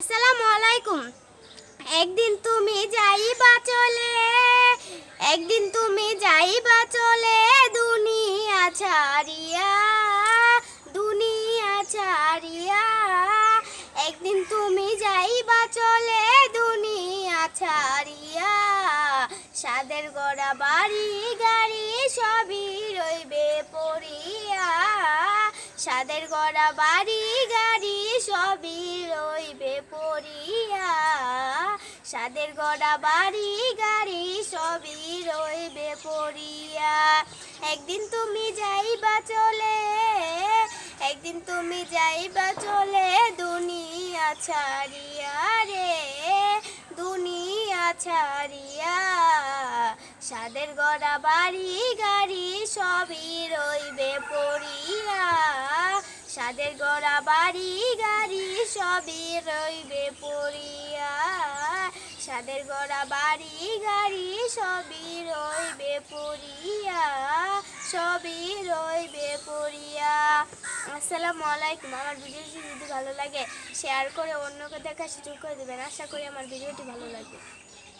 আসসালামু আলাইকুম। একদিন তুমি যাইবা চলে, একদিন তুমি যাইবা চলে, দুনিয়া ছাড়িয়া দুনিয়া ছাড়িয়া। একদিন তুমি যাইবা চলে, দুনিয়া ছাড়িয়া। সাদের গড়া বাড়ি, গাড়ি সবই রইবে পড়িয়া। সাদের গড়া বাড়ি পড়িয়া সাদের গড়া বাড়ি গাড়ি সবই রইবে পড়িয়া। একদিন তুমি যাইবা চলে, একদিন তুমি যাইবা চলে, দুনিয়া ছাড়িয়া রে, দুনিয়া ছাড়িয়া। সাদের গড়া বাড়ি গাড়ি সবই পড়িয়া সাদের গড়া বাড়ি গাড়ি সবই রইবে পড়িয়া। সাদের গড়া বাড়ি গাড়ি সবই রইবে পড়িয়া। সবই রইবে পড়িয়া। আসসালামু আলাইকুম। আমার ভিডিওটি যদি ভালো লাগে শেয়ার করে অন্যকে দেখার সুযোগ করে দেবেন। আশা করি আমার ভিডিওটি ভালো লাগবে।